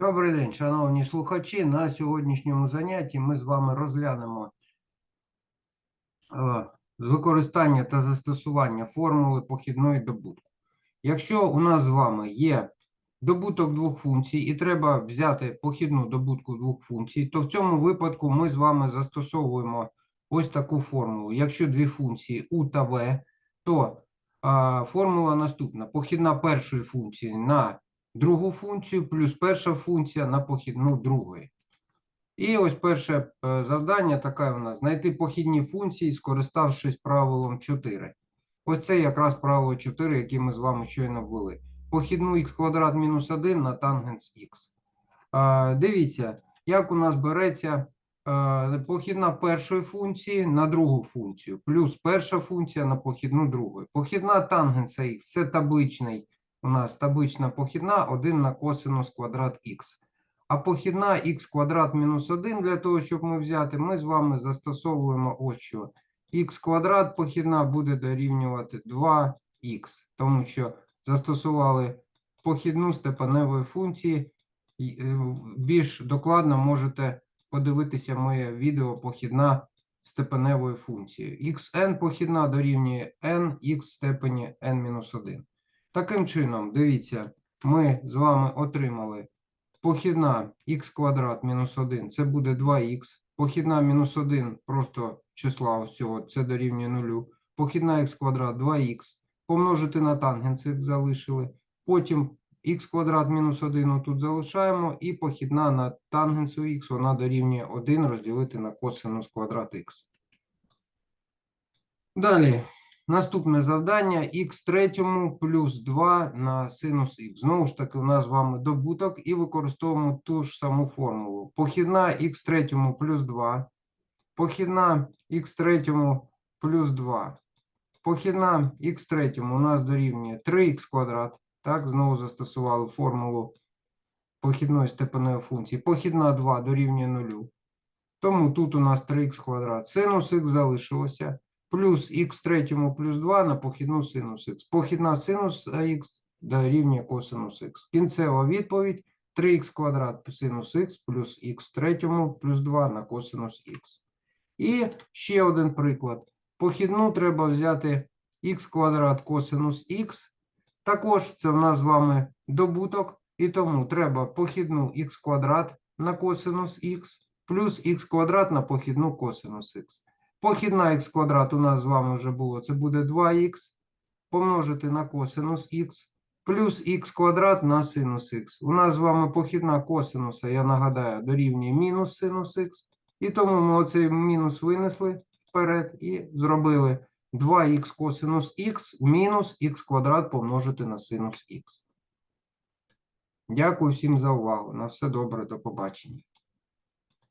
Добрий день, шановні слухачі. На сьогоднішньому занятті ми з вами розглянемо е, використання та застосування формули похідної добутку. Якщо у нас з вами є добуток двох функцій і треба взяти похідну добутку двох функцій, то в цьому випадку ми з вами застосовуємо ось таку формулу. Якщо дві функції u та v, то а, формула наступна: похідна першої функції на другу функцію, плюс перша функція на похідну другої. І ось перше е, завдання таке у нас: знайти похідні функції, скориставшись правилом 4. Ось це якраз правило 4, яке ми з вами щойно ввели. Похідну х квадрат мінус 1 на тангенс х. Дивіться, як у нас береться е, похідна першої функції на другу функцію, плюс перша функція на похідну другої. Похідна тангенса х це табличний у нас таблична похідна 1 на косинус квадрат х. А похідна х квадрат мінус 1 для того, щоб ми взяти, ми з вами застосовуємо ось що. х квадрат похідна буде дорівнювати 2х, тому що застосували похідну степеневої функції. Е, Більш докладно можете подивитися моє відео похідна степеневої функції. xn похідна дорівнює n в степені n-1. Таким чином, дивіться, ми з вами отримали похідна х квадрат мінус 1, це буде 2х. Похідна мінус 1 просто числа ось цього, це дорівнює 0. Похідна х квадрат 2х. Помножити на тангенс х залишили. Потім х квадрат мінус 1 тут залишаємо, і похідна на тангенсу х, вона дорівнює 1 розділити на косинус квадрат х. Далі. Наступне завдання х третьому плюс 2 на синус х. Знову ж таки, у нас з вами добуток і використовуємо ту ж саму формулу. Похідна х третьому плюс 2. Похідна х третьому плюс 2. Похідна х третьому у нас дорівнює 3х квадрат. Так, знову застосували формулу похідної степеневої функції. Похідна 2 дорівнює 0. Тому тут у нас 3х квадрат. Синус х залишилося плюс х третьому плюс 2 на похідну синус х. Похідна синус х дорівнює косинус х. Кінцева відповідь 3х квадрат синус х плюс х третьому плюс 2 на косинус х. І ще один приклад. Похідну треба взяти х квадрат косинус х. Також це в нас з вами добуток, і тому треба похідну х квадрат на косинус х плюс х квадрат на похідну косинус х. Похідна х квадрат у нас з вами вже було, це буде 2х помножити на косинус х плюс х квадрат на синус х. У нас з вами похідна косинуса, я нагадаю, дорівнює мінус синус х. І тому ми оцей мінус винесли вперед і зробили 2х косинус х мінус х квадрат помножити на синус х. Дякую всім за увагу. На все добре, до побачення.